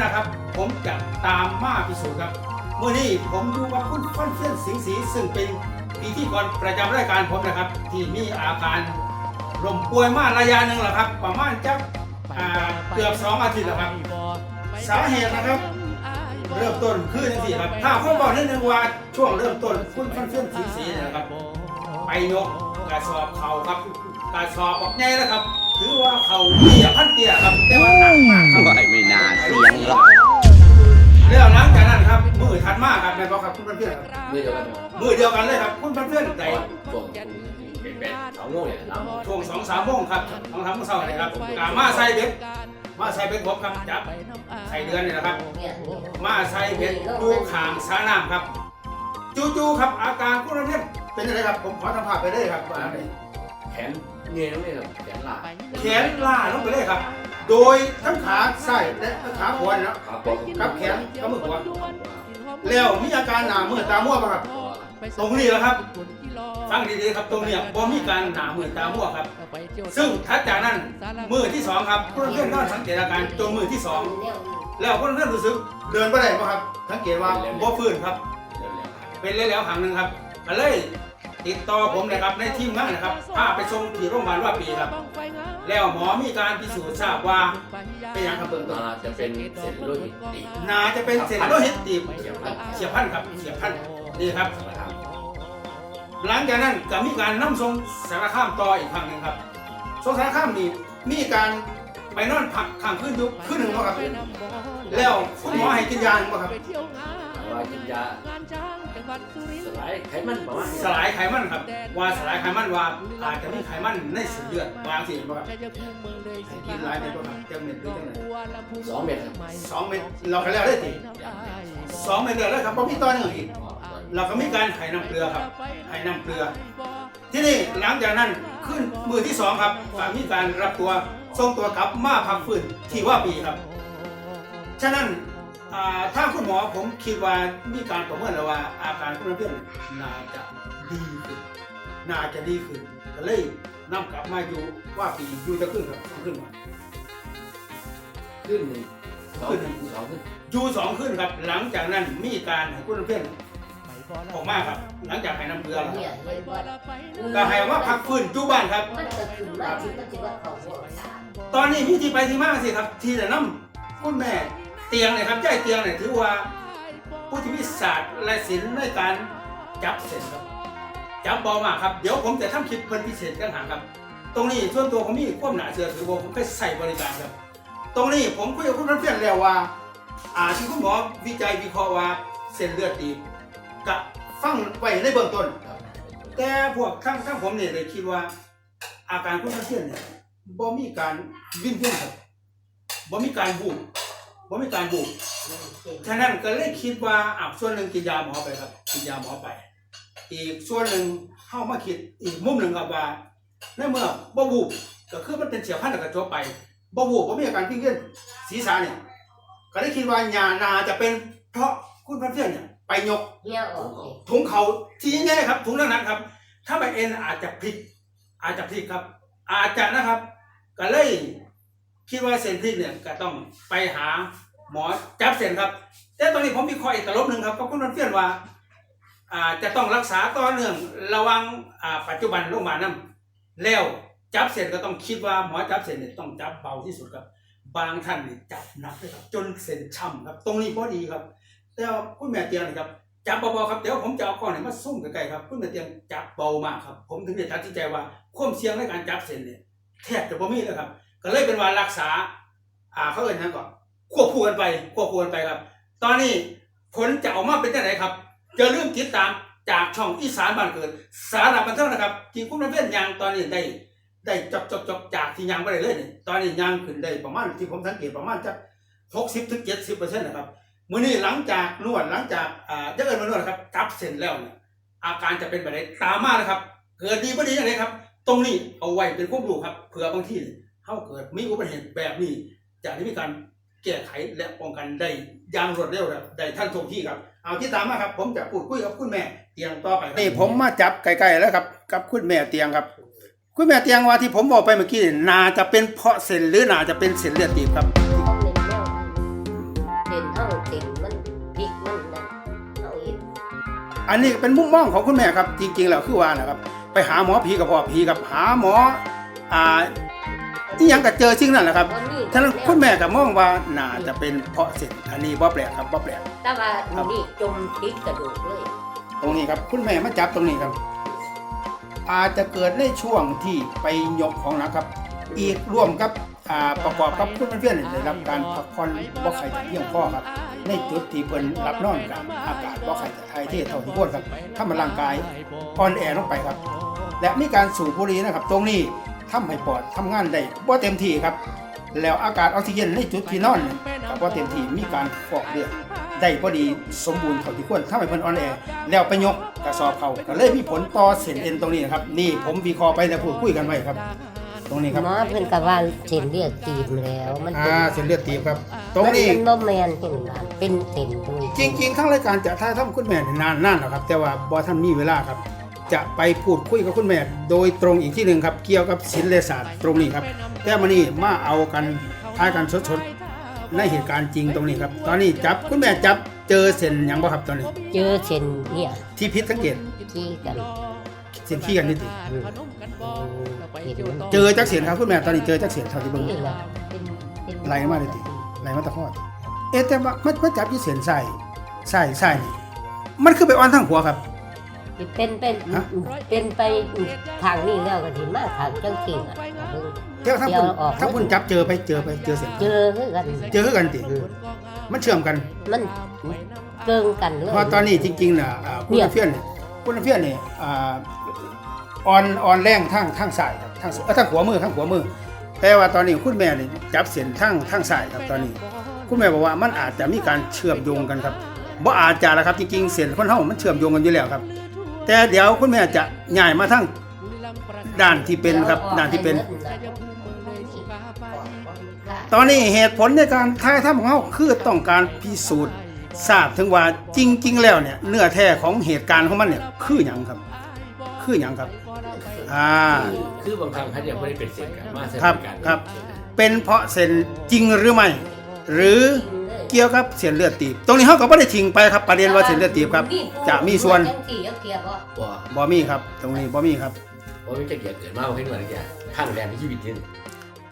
นะครับ ผมจะตามมาพิสูจน์ครับเมื่อนี้ผมอยู่กับคุณฟันเฟียนสิงห์ศรีซึ่งเป็นพิธีกรประจำรายการผมนะครับ ที่มีอาการลมป่วยมาระยะหนึ่งแล้วครับ ประมาณจักอ่าเกือบสองอาทิตย์แล้วครับ สาเหตุนะครับ เริ่มต้นคือจังซี่ครับ ถ้าผมบอกนิดนึงว่าช่วงเริ่มต้นคุณฟันเฟียนสิงห์ศรีนยนะครับ ไปยกกระสอบเขาครับกระสอบบอกใหญ่แล้วครับ ถือว่าเขาเตี้ยพันเตี้ยครับ แต่ว่าหนักมากครับไม่ไม่น่าเสียงหรอกแล้วหลังจากนั้นครับมือถัดมาครับแม่บอกครับคุณเพื่อนๆครับมือเดียวกันมือเดียวกันเลยครับคุณเพื่อนๆแต่ช่วงเป็นเป็นสองโมงเนี่ยสามโมงช่วงสองสามโมงครับสองสามโมงเช้าเลยครับกามาใส่เบ็ดมาใส่เบ็ดผมครับจับใส่เดือนนี่นะครับ มาใส่เบ็ดดูขางสาน้ำครับ จู่ๆครับอาการคุณเพื่อนๆเป็นยังไงครับ ผมขอทำภาพไปเลยครับว่าอะไรแขน เงี้ยตรงนี้ครับแขนหลักแขนล่าลงไปเลยครับ โดยทั้งขาซ้ายและขาขวานะครับผมกับแขนกับมือขวาแล้วมีอาการหนามือตามั่วป่ะครับ ตรงนี้แหละครับ ฟังดีๆครับตรงเนี้ยบ่มีการหนามือตามั่วครับ ซึ่งถัดจากนั้นมือที่สองครับเพื่อนเพื่อนก็สังเกตอาการจนมือที่สองแล้วเพื่อนเพื่อนๆรู้สึกเดินไปได้ป่ะครับสังเกตว่าบ่ฟื้นครับ เป็นแล้วๆครั้งหนึ่งครับก็เลย ติดต่อผมนะครับในทีมงานนะครับพาไปส่งที่โรงพยาบาลว่าปีครับ แล้วหมอมีการพิสูจน์ทราบว่าเป็นหยังครับเบื้องต้นน่าจะเป็นเส้นโลหิตตีบน่าจะเป็นเส้นโลหิตตีบเฉียบพลันเฉียบพลันครับเฉียบพลันนี่ครับ หลังจากนั้นก็มีการนำส่งสารคามต่ออีกครั้งหนึ่งครับส่งสารคามนี่มีการไปนอนพักข้างคืนอยู่คืนหนึ่งบ่ครับแล้วคุณหมอให้กินยาหนึ่งบ่ครับว่ากินยา สลายไขมันประมาณสลายไขมันครับ ว่าสลายไขมันว่าอาจจะมีไขมันในเส้นเลือดบางสิ่งบ่ครับกินหลายเม็ดบ่ครับจังเม็ดหรือจังไหนสองเม็ดครับสองเม็ดเราก็แล้วได้ติสองเม็ดเดียวแล้วครับบ่มีต่อเนื่องอีกเราก็มีการไข่น้ำเกลือครับไข่น้ำเกลือ ที่นี่หลังจากนั้นขึ้นมือที่สองครับก็มีการรับตัวส่งตัวกลับมาพักฟื้นที่ว่าปีครับ ฉะนั้นอ่า ถ้าคุณหมอผมคิดว่ามีการประเมินแล้วว่า อาการคุณเพื่อนน่าจะดีขึ้นน่าจะดีขึ้นก็เลยนำกลับมาอยู่ว่าปีอยู่จะขึ้นครับขึ้นมาขึ้นหนึ่งสองขึ้นสองขึ้นอยู่สองขึ้นครับ หลังจากนั้นมีการให้คุณเพื่อนออกมาครับ หลังจากให้น้ำเกลือแล้วครับก็ให้ว่าพักฟื้นอยู่บ้านครับ ตอนนี้มีที่ไปที่มากสิครับ ที่จะนำคุณแม่ เตียงเนี่ยครับใจเตียงเนี่ยถือว่าผู้ที่มีศาสตร์และศิลป์ในการจับเส้นครับจับบามากครับเดี๋ยวผมจะทำคลิปเพิ่นพิเศษกันหาครับ ตรงนี้ส่วนตัวผมมีความหนาเชื่อถือว่าผมเคยใส่บริการครับ ตรงนี้ผมคุยกับคุณเพื่อนแล้วว่าอ่าที่คุณหมอวิจัยวิเคราะห์ว่าเส้นเลือดตีบกับฟังไว้ในเบื้องต้นแต่พวกข้างข้างผมเนี่ยเลยคิดว่า อาการคุณเพื่อนเนี่ยบ่มีการวิ่นเวียนครับบ่มีการบูบ บ่มีการบูบฉะนั้นก็เลยคิดว่าอะส่วนหนึ่งกินยาหมอไปครับ กินยาหมอไป อีกส่วนหนึ่งเข้ามาคิดอีกมุมหนึ่งครับว่าในเมื่อบ่บูบก็คือมันเป็นเฉียบพลันกับจบไปบ่บูบบ่มีอาการวิ่งเวียนศีรษะเนี่ยก็เลยคิดว่ายานาจะเป็นเพราะคุณพันเพื่อนเนี่ยไปยกเหี้ยออกสิถุงเขาทีนี้ครับถุงนั้นนะครับ ถ้าไปเอ็นอาจจะพลิก อาจจะพลิกครับ อาจจะนะครับ ก็เลย คิดว่าเส้นพลิกเนี่ยก็ต้องไปหาหมอจับเส้นครับ แต่ตอนนี้ผมมีข้ออีกตลบหนึ่งครับกับคุณนันเพียนว่าจะต้องรักษาต่อเนื่องระวังปัจจุบันโรงพยาบาลนั้นแล้วจับเส้นก็ต้องคิดว่าหมอจับเส้นเนี่ยต้องจับเบาที่สุดครับ บางท่านเนี่ยจับหนักเลยครับจนเส้นช้ำครับ ตรงนี้พอดีครับแต่ว่าคุณแม่เตียงนะครับจับเบาๆครับเดี๋ยวผมจะเอาก้อนไหนมาซุ่มใกลๆครับคุณแม่เตียงจับเบามากครับ ผมถึงได้ตัดสินใจว่าความเสี่ยงในการจับเส้นเนี่ยแทบจะบ่มีเลยครับ ก็เลยเป็นว่ารักษา อ่าเขาเอ่ยนะก่อนควบคู่กันไปควบคู่กันไปครับ ตอนนี้ผลจะออกมาเป็นยังไงครับจะเริ่มติดตามจากช่องอีสานบ้านเกิด สารบันเทิงนะครับที่คุณแม่เพียนยังตอนนี้ได้ ได้จบจบจบจากที่ยังไปได้เลยเนี่ยตอนนี้ยังขึ้นได้ประมาณที่ผมสังเกตประมาณจะหกสิบถึงเจ็ดสิบเปอร์เซ็นต์นะครับมื่อนี้หลังจากนวดหลังจากอ่าเยอะเอินมานวดนะครับจับเสร็จแล้วเนี่ยอาการจะเป็นแบบไหนตามมานะครับ เกิดดีไม่ดีอย่างไรครับ ตรงนี้เอาไว้เป็นควบรู้ครับเผื่อบางที่ เขาเกิดมีอุบัติเหตุแบบนี้จะได้มีการแก้ไขและป้องกันได้อย่างรวดเร็วครับได้ทันท่วงที่ครับ เอาที่ตามมาครับ ผมจะพูดคุยกับคุณแม่เตียงต่อไปนี่ผมมาจับไกลๆแล้วครับกับคุณแม่เตียงครับ คุณแม่เตียงว่าที่ผมบอกไปเมื่อกี้นี่น่าจะเป็นเพราะเส้นหรือน่าจะเป็นเส้นเลือดตีบครับเขาเล่นแนวเด่นเท่าเด่นมันพลิกมันนั่นเอาเองอันนี้เป็นมุมมองของคุณแม่ครับ จริงๆแล้วคือว่านะครับ ไปหาหมอผีกับพ่อผีกับหาหมออ่า ที่ยังก็เจอสิ่งนั้นแหละครับวันนี้ฉะนั้นคุณแม่ก็มองว่าน่าจะเป็นเพราะเส้นอันนี้บ่แปลกครับบ่แปลกแต่ว่านี่จมพลิกกระดูกเลย ตรงนี้ครับคุณแม่มาจับตรงนี้ครับ อาจจะเกิดในช่วงที่ไปยกของหนักครับ อีกร่วมกับอ่าประกอบกับคุณเพื่อนๆได้รับการพักผ่อนบ่ไข่เพียงพอครับ ในจุดที่เพิ่นรับนอนกับอากาศบ่ไข่ไทยที่เท่าที่ควรครับทำให้ร่างกายอ่อนแอลงไปครับ และมีการสูบบุหรี่นะครับ ตรงนี้ ทำให้ปอดทำงานได้บ่เต็มที่ครับ แล้วอากาศออกซิเจนในจุดที่นอนเนี่ยก็บ่เต็มที่มีการฟอกเลือดได้บ่ดีสมบูรณ์เท่าที่ควรทำให้เพิ่นอ่อนแอแล้วไปยกกระสอบเขาก็เลยมีผลต่อเส้นเอ็นตรงนี้นะครับ นี่ผมวิเคราะห์ไปแล้วพูดคุยกันไว้ครับ ตรงนี้ครับหมอเพิ่นก็ว่าเส้นเลือดตีบแล้วมันอ่าเส้นเลือดตีบครับ ตรงนี้มันบ่แม่นเห็นว่าเป็นเส้นตรงนี้จริงๆทั้งรายการจะถ่ายทำคุณแม่เนี่ยนานนานแล้วครับ แต่ว่าบอท่านมีเวลาครับ จะไปพูดคุยกับคุณแม่ โดยตรงอีกที่หนึ่งครับ เกี่ยวกับศิลปศาสตร์ตรงนี้ครับแต่มานี่มาเอากันทายกันสดๆในเหตุการณ์จริงตรงนี้ครับ ตอนนี้จับคุณแม่จับเจอเส้นหยังบ่ครับตอนนี้ เจอเส้นเนี่ยที่พิษสังเกตที่กันเส้นขี้กันนิดเดียวอืมเห็นมันเจอจักเส้นครับคุณแม่ตอนนี้เจอจักเส้นเท่าที่เบิ่ง นี่ล่ะเป็นเป็นไหลมาเลยติไหลมาตะคอด เอ๊ะแต่ว่ามันมันจับที่เส้นใส่ใส่ใส่นี่มันคือไปอ่อนทางหัวครับ เป็นเป็นฮะ เป็นไปทางนี้แล้วก็เห็นมาทางจังกิ่งอะเบิ่งเดี๋ยวถ้าคุณเดี๋ยวออกถ้าคุณจับเจอไปเจอไปเจอเส้นเจอคือกันเจอคือกันติอืมมันเชื่อมกัน มันเกิงกันเลย เพราะตอนนี้จริงๆน่ะอ่าคุณเนี่ย เฟียนเนี่ยคุณเฟียนเนี่ยอ่าอ่อนอ่อนแรงทางทางซ้ายครับทางเอ่อทางขวามือทางขวามือ แต่ว่าตอนนี้คุณแม่เนี่ยจับเส้นทางทางซ้ายครับตอนนี้ คุณแม่บอกว่ามันอาจจะมีการเชื่อมโยงกันครับบ่อาจจะละครับจริงๆเส้นคนเฮามันเชื่อมโยงกันอยู่แล้วครับ แต่เดี๋ยวคุณแม่จะย้ายมาทางด้านที่เป็นครับด้านที่เป็น ตอนนี้เหตุผลในการถ่ายทำของเขาคือต้องการพิสูจน์ทราบถึงว่าจริง ๆ แล้วเนี่ยเนื้อแท้ของเหตุการณ์ของมันเนี่ยคืออย่างครับ คืออย่างครับอ่าคือบางครั้งเขาจะไม่ได้เป็นเส้นกันมาเส้นครับกันครับ เป็นเพราะเส้นจริงหรือไม่หรือเกี่ยวกับเส้นเลือดตีบตรงนี้เขาก็ไม่ได้ทิ้งไปครับประเด็นว่าเส้นเลือดตีบครับจะมีส่วนจังสี่จังเกียบบ่บ่บ่มีครับ ตรงนี้บ่มีครับบ่มีจะเกียดเกิดมากกว่าให้หน่วยแกข้างแรมในชีวิตจริง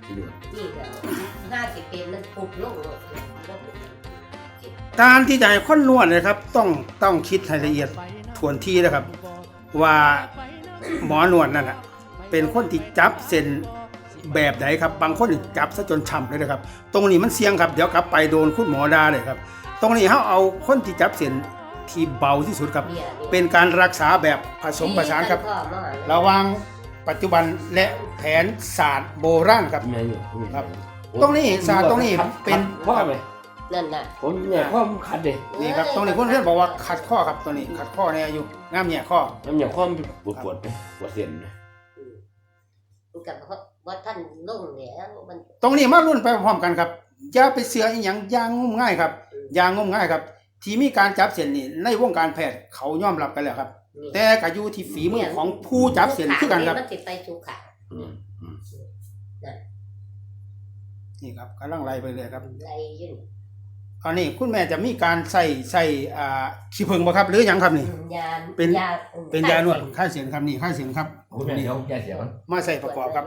ที่ดูนี่ก็ห้าสิบเป็นมันปุบลงเลยการที่จะให้คนนวดนะครับ ต้องต้องคิดให้ละเอียดทวนที่นะครับ ว่าหมอนวดนั่นน่ะเป็นคนที่จับเส้น แบบไหนครับบางคนนี่จับซะจนช้ำเลยนะครับ ตรงนี้มันเสี่ยงครับเดี๋ยวกลับไปโดนคุณหมอด่าเลยครับ ตรงนี้เขาเอาคนที่จับเส้นที่เบาที่สุดครับ เป็นการรักษาแบบผสมผสานครับ ระหว่างปัจจุบันและแผนศาสตร์โบราณครับแม่อยู่ครับ ตรงนี้ศาสตร์ตรงนี้เป็นพ่อไหมนั่นน่ะผมเนี่ยพ่อมันขัดเด้นี่ครับตรงนี้คุณเพื่อนบอกว่าขัดข้อครับตัวนี้ขัดข้อเนี่ยอยู่ง่ามเนี่ยข้อมันอย่างพ่อมันปวดปวดไหมปวดเส้นไหมมันกับ ว่าท่านลงแล้วมัน ตรงนี้มารุ่นไปพร้อมกันครับอย่าไปเสืออีหยังอย่างงมง่ายครับอย่างงมง่ายครับ ที่มีการจับเส้นนี่ในวงการแพทย์เขายอมรับกันแล้วครับแต่ก็อยู่ที่ฝีมือของผู้จับเส้นคือกันครับ มันสิไปสู่ขาอืมอืม นี่ครับกำลังไล่ไปเลยครับไรยื่นอันนี้คุณแม่จะมีการใส่ใส่อ่าขี้ผึ้งบ่ครับ หรือหยังครับนี่ ยาเป็น ยาเป็นยานวดค่าเสียงครับนี่ค่าเสียงครับคุณแม่เขาแก้เสียมั้ยมาใส่ประกอบครับ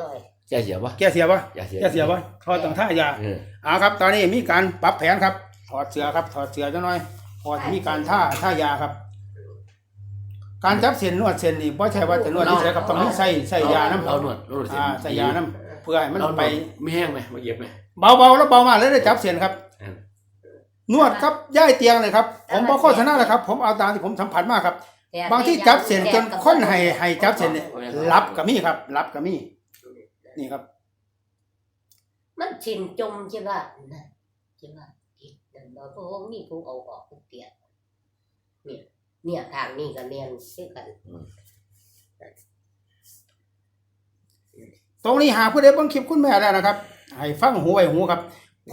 แก้เสียปะแก้เสียบ่แก้เสียแก้เสียบ่ทอต้องท่ายาเออเอาครับ ตอนนี้มีการปรับแผนครับถอดเสื้อครับถอดเสื้อจังหน่อยพอจะมีการท่าท่ายาครับ การจับเส้นนวดเส้นนี่บ่ใช่ว่าจะนวดที่ใส่กับต้องมีใส่ใส่ยาน้ำเราหนวดเราหนวดเส้นอ่าใส่ยาน้ำเพื่อให้มันเราไปไม่แห้งไหมมาเย็บไหมเบาๆแล้วเบามากเลยได้จับเส้นครับอืมนวดครับย่ายเตียงเลยครับ ผมบ่โฆษณาเลยครับ ผมเอาตามที่ผมสัมผัสมาครับ บางที่จับเส้นจนคนให้ให้จับเส้นเนี่ยรับก็มีครับรับก็มี นี่ครับ มันชินจมใช่ป่ะนั่นใช่ป่ะอีกนั่นบ่เพราะว่ามีผู้เอาออกผู้เตียเนี่ย เนี่ยทางนี้ก็เรียนคือกันตรงนี้หาผู้ใดเบิ่งคลิปคุณแม่แล้วนะครับให้ฟังหูไว้หูครับ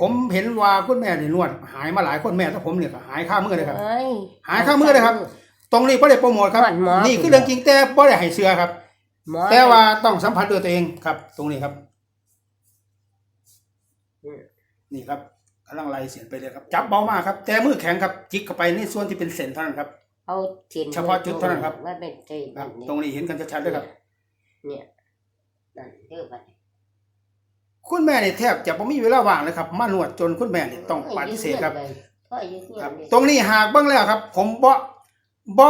ผมเห็นว่าคุณแม่นี่นวด หายมาหลายคนแม่ถ้าผมเนี่ยก็หายค่ามือเลยครับเอ้ยหายค่ามือเลยครับ ตรงนี้บ่ได้โปรโมทครับหวานหมอนี่คือเรื่องจริงแต่บ่ได้ให้เชื่อครับ หมอแต่ว่าต้องสัมผัสด้วยตัวเองครับ ตรงนี้ครับอืมนี่ครับกำลังไล่เสียนไปเลยครับ จับเบามากครับ แต่มือแข็งครับจิกเข้าไปในส่วนที่เป็นเส้นเท่านั้นครับ เอาเส้นเฉพาะจุดเท่านั้นครับว่าเป็นเส้นครับนี้ตรงนี้เห็นกันชัดๆด้วยครับ เนี่ยนั่นเด้อบัดนี้คุณแม่เนี่ยแทบจะไม่มีเวลาว่างเลยครับมาหนวดจนคุณแม่เนี่ยต้องปฏิเสธครับพ่ออยู่เฮียครับนเลยตรงนี้หากเบ้างแล้วครับ ผมบ่บ่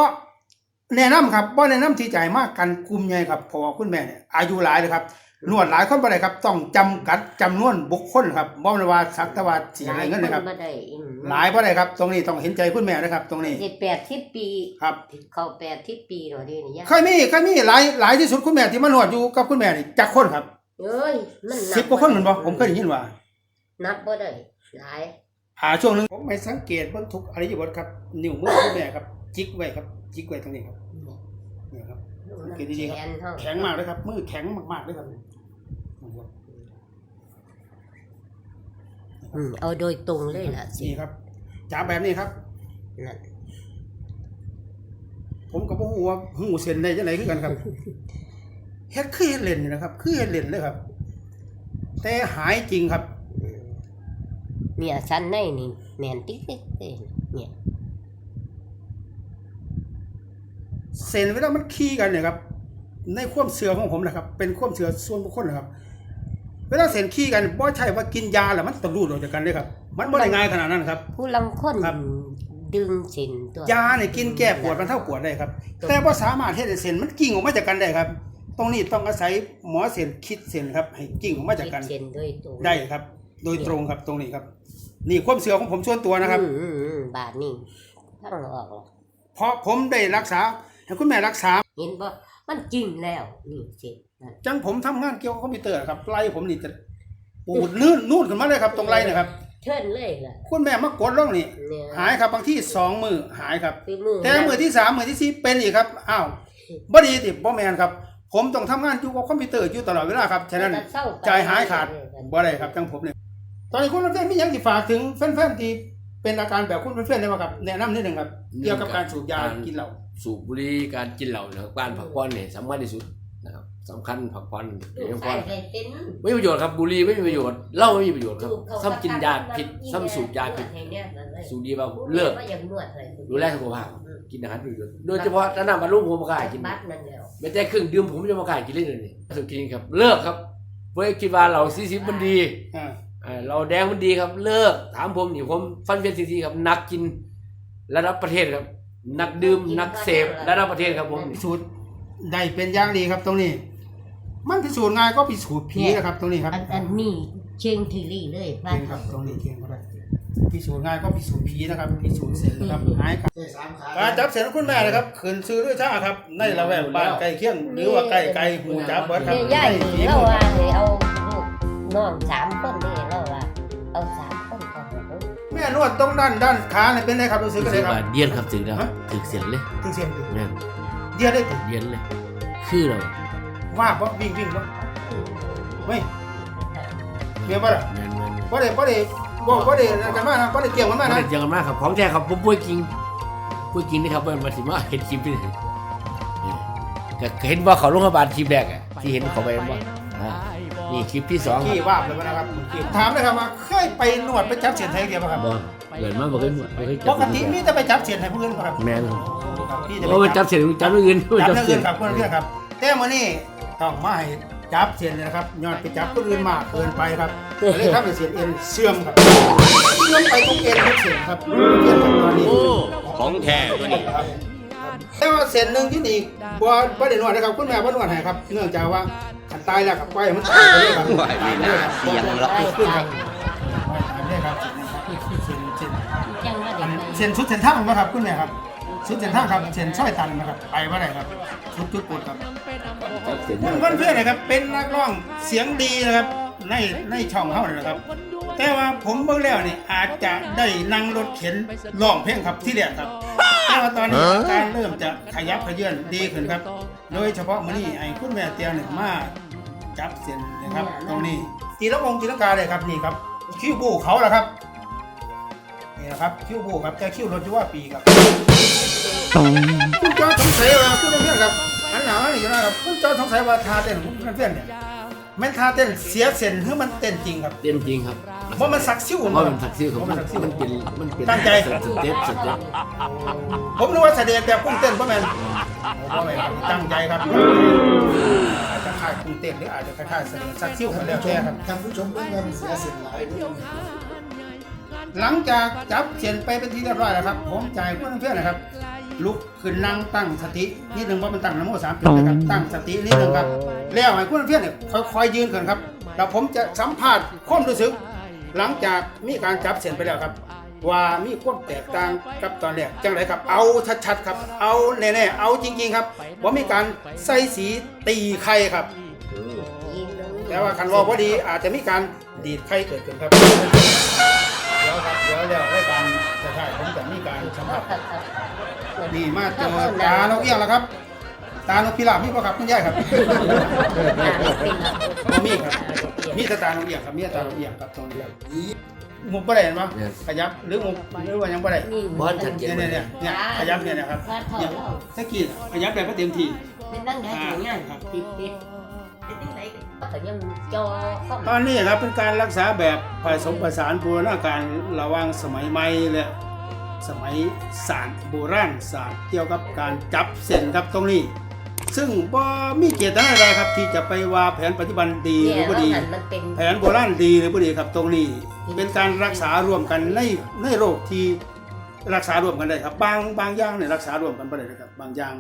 แนะนำครับบ่แนะนำที่ใจ่ายมากกันกลุ่มใหญ่ครับเพราะว่าคุณแม่เนี่ยอายุหลายเลยครับนวดหลายคนบ่ได้ครับ ต้องจำกัดจำนวนบุคคลครับบ่แม่นว่าสักแต่ว่าสิให้เงินนะครับหลายบ่ได้อืมหลายบ่ได้ครับ ตรงนี้ต้องเห็นใจคุณแม่นะครับ ตรงนี้สิแปดสิบปีครับเข้าแปดสิบปีหน่อยเดียวนี่ยเคยมีเคยมีหลายหลายที่สุดคุณแม่ที่มานวดอยู่กับคุณแม่นี่จักคนครับเอ้ยมันนัสิบกว่าคนเหมือนบ่ผมเคยได้ยินว่านับบ่ได้หลาย หาช่วงหนึงผมไม่สังเกตเบิ่งทุกอริยบทครับนิ้วมือคุณแม่ครับจิกไว้ครับ จิกไว้ตรงนี้ครับนี่ครับสังเกตดีๆครับแขนเท่าแข็งมากเลยครับ มือแข็งมากๆเลยครับอืมเอาโดยตรงเลยล่ะสินี่ครับจับแบบนี้ครับนั่นผมก็บ่ฮู้ว่าหูเส้นได้จังไดคือกันครับเฮ็ดคือเฮ็ดเล่นนี่นะครับ คือเฮ็ดเล่นเลยครับ แต่หายจริงครับเนี่ยชั้นในนี่แน่นติ๊กติ๊กเลย เนี่ยเส้นเวลามันขี้กันเนี่ยครับในความเชื่อของผมนะครับ เป็นความเชื่อส่วนบุคคลนะครับ เวลาเส้นขี้กันบ่ใช่ว่ากินยาแล้วมันต้องรูดออกจากกันเลยครับ มันบ่ได้ง่ายขนาดนั้นครับ ผู้ลังคนครับ ดึงสินตัวยาเนี่ยกินแก้ปวดบรรเทาปวดได้ครับ แต่ว่าสามารถเฮ็ดให้เส้นมันกิ่งออกมาจากกันได้ครับ ตรงนี้ต้องอาศัยหมอเส้นคิดเส้นครับ ให้กิ่งออกมาจากกันเส้นโดยตรงได้ครับ โดยตรงครับตรงนี้ครับ นี่ความเชื่อของผมส่วนตัวนะครับอืมอืมอืมบาทนี่ทั้งออกหรอกเพราะผมได้รักษา ให้คุณแม่รักษา เห็นบ่มันจริงแล้วนี่สินั่นจังผมทำงานเกี่ยวกับคอมพิวเตอร์ครับไล่ผมนี่จะปูดลื่นนู่นขึ้นมาเลยครับ ตรงไล่นะครับ เชิญเลยล่ะคุณแม่มากดลงนี่ เนี่ยหายครับบางที่สองมือหายครับคือมือแต่มือที่สามมือที่สี่เป็นอีกครับอ้าวบ่ดีติบ่แมนครับ ผมต้องทำงานอยู่กับคอมพิวเตอร์อยู่ตลอดเวลาครับฉะนั้นเศร้ใจหายขาดบ่ได้ครับจังผมเนี่ยตอนนี้คุณเพื่อนมีหยังที่ฝากถึงแฟนๆที่เป็นอาการแบบคุณเพื่อนๆได้บ่ครับแนะนำนิดหนึงครับเกี่ยวกับการสูบยากินเหล้า สูบบุหรี่การกินเหล้านะครับการพักผ่อนเนี่ยสำคัญที่สุดนะครับสำคัญพักผ่อนเพียงพใส่อใส่เป็นไม่มีประโยชน์ครับบุหรี่ไม่มีประโยชน์เหล้าไม่มีประโยชน์ครับซ้ำกินยาผิดซ้ำสูบยาผิดให้เนี่ยนั่นเลยสูบดีว่าเลิกว่ายังนวดเลยดูแลสุขภาพกินอาหารประโยชน์โดยเฉพาะถ้าน้ำบรรลุผมก็กล้ากินบัตรนั่นแล้วไม่แต่เครื่องดื่มผมจะมากล้ากินเลยนี่สุดกินครับเลิกครับเพื่อคิดว่าเราซีซิมันดีอ่าเอ่อเราแดงมันดีครับ เลิกถามผมนี่ผมฟันเฟียนซีซีครับนักกินระดับประเทศครับ นักดื่มนักเสพระดับประเทศครับผม พิสูจน์ได้เป็นอย่างดีครับตรงนี้ มันพิสูจน์ง่ายก็พิสูจน์ผีนะครับ ตรงนี้ครับอันอันนี้เชียงทีรี่เลยบ้าเก่นงครับตรงนี้เก่งครับพิสูจน์ง่ายก็พิสูจน์ผีนะครับพิสูจน์เสร็จนะครับหายครับ การจับเสร็จของคุณแม่นะครับขืนซื้อด้วยชาครับ ในละแวกบ้านใกล้เคียง หรือว่าใกล้ไกลหูจับเบิดครับเนี่ยย่ายฝีเรามือว่าให้เอาลูกน้องสามคนนี่ ม่นวดตรงด้านด้านขาเนี่ยเป็นไงครับรู้สึกกันเลยครับเดียนครับถึงแล้วฮะ ถึงเสียนเลยถึงเสียงถึงนั่นเดียวได้ถึงเดียนเลย คือเราว่าบ่วิ่งวิ่งบ่ไม่เมียบ่ล่ะ แม่นแม่นบ่ได้บ่ได้บ่บ่ได้นั่นกันมานะบ่ได้เกี่ยวกันมาไม่นะ ได้เจอกันมากครับ ของแท้ครับผมป่วยจริงป่วยจริงนี่ครับมันมาสิมาเห็นคลิปนี่ก็เห็นว่าเขาโรงพยาบาลคลิปแรกอะที่เห็นเขาไปว่าอ่า นี่คลิปที่สองขี้วาบเลยบ่นะครับถามเลยครับว่าเคยไปนวดไปจับเสียนไทยเดียวบ่ครับบ่เกิดมาบ่เคยบ่เคยจัปบกติมีแต่ไปจับเสียนไทยผู้อื่นบ่ครับแม่นครับครับพี่จะโอ้ไปมันจับเสียนจับไม่เงินมันจับจับเรื่องเสียอื่นนครับคนเรื่องครับ แต่มื้อนี้ต้องมาให้จับเสียนเลยนะครับย้อนไปจับคนอื่นมากเกินไปครับก็เลยทำให้เสียนเอ็นเสื่อมครับเสื่อมไปทุกเอ็นทุกเส้นครับเอ็นครับตอนนี้ของแท้ตัวนี้ครับแต่ว่าเส้นหนึ่งที่นี่บ่บ่ได้นวดนะครับ คุณแม่บ่นวดให้ครับ เนื่องจากว่าขัน ตายแล้วครับไปมันตายไปเลยครับไหวไม่น่าเสียงหรอกตายขึ้นครับตายไปเลยครับเส้นเส้นยังว่าเด็กไปเส้นชุดเส้นทางนะครับคุณแม่ครับชุดเส้นทางครับเส้นช่อยตันนะครับไปบ่ได้ครับชุดจุดปวดครับจับเสียนเพื่อนเพื่อนๆนะครับเป็นนักร้องเสียงดีนะครับในในช่องเขาเนี่ยนะครับ แต่ว่าผมเบิ่งแล้วนี่อาจจะได้นั่งรถเข็นร้องเพลงครับที่แรกครับ แต่ว่าตอนนี้อาการเริ่มจะขยับขยื่นดีขึ้นครับ โดยเฉพาะมื้อนี้ไอ้คุณแม่เตียวเนี่ยมา จับเส้นนะครับ ตรงนี้ตีละวงตีละกาเลยครับนี่ครับ คิวบูเขาแหละครับนี่นะครับ คิวบูครับแต่คิวรถอยู่ว่าปีครับคุณจอดสงสัยว่าคุณเพื่อนครับอันหนาวนี่อยู่นะครับผมเจ้าสงสัยว่าท่าเต้นของเพื่อนๆเนี่ยแม่นท่าเต้นเสียเส้นหรือมันเต้นจริงครับเต็มจริงครับเพราะมันสักซิ่วเพมาราะมันสักซิ่วของมันสักซิ่วมันเป็นมันเป็นตั้งใจสเต็ปสเต็ปผมนึกว่าแสดงแบบกุ้งเต้นเพราะแม่นเพราะแม่นครับตั้งใจครับอาจจะค ล้ายกุ้งเต้นหรืออาจจะคล้ายๆแสดงสักซิ่วกันแล้วแต่ครับ ท่านผู้ชมเพิ่งเงินเสียเสียหลายด้วยหลังจากจับเสียนไปเป็นที่เรียบร้อยแล้วครับ ผมจ่ายเพื่อนเพื่อนๆนะครับ ลุกขึ้นนั่งตั้งสตินิดนึงว่ามันตั้งนโมสามจบนะครับตั้งสตินิดนึงครับ แล้วให้เพื่อนเพื่อนๆเนี่ยค่อยๆยืนขึ้นครับแล้วผมจะสัมภาษณ์ความรู้สึก หลังจากมีการจับเสียนไปแล้วครับ ว่ามีความแตกต่างกับตอนแรกจังไรครับ เอาชัดๆครับ เอาแน่ๆเอาจริง ๆ ครับว่ามีการใส่สีตีไข่ครับ แต่ว่าคันว่าพอดีอาจจะมีการดีดไข่เกิดขึ้นครับเดี๋ยวครับเดี๋ยวแล้วรายการจะถ่ายผมจะมีการสัมภาษณ์นี่มาเจอตานกเอี้ยงแล้วครับ ตานกพิราบมีป่ะครับคุณยายครับบ่มีครับมีแต่ตานกเอี้ยงครับมีแต่ตานกเอี้ยงครับตรงนี้ครับ มุมบ่ได้เห็นปะขยับหรือมุมหรือว่ายังบ่ได้บอลชัดเจนเนี่ยเนี่ยเนี่ยเนี่ยขยับเนี่ยนะครับเนี่ยสกกีดขยับได้ก็เต็มที่เป็นนั่งได้ถึงงานติดติดเป็นยังไงก็ยังจอเข้าตอนนี้ครับเป็นการรักษาแบบผสมผสานบูรณาการระหว่างสมัยใหม่และสมัยศาสตร์โบราณศาสตร์เกี่ยวกับการจับเส้นครับตรงนี้ ซึ่งบ่มีเจตนาใดครับที่จะไปว่าแผนปัจจุบันดีหรือบ่ดี มันเป็นแผนโบราณดีหรือบ่ดีครับตรงนี้ เป็นการรักษาร่วมกันในในโรคที่รักษาร่วมกันได้ครับ บางบางอย่างเนี่ยรักษาร่วมกันบ่ได้นะครับบางอย่าง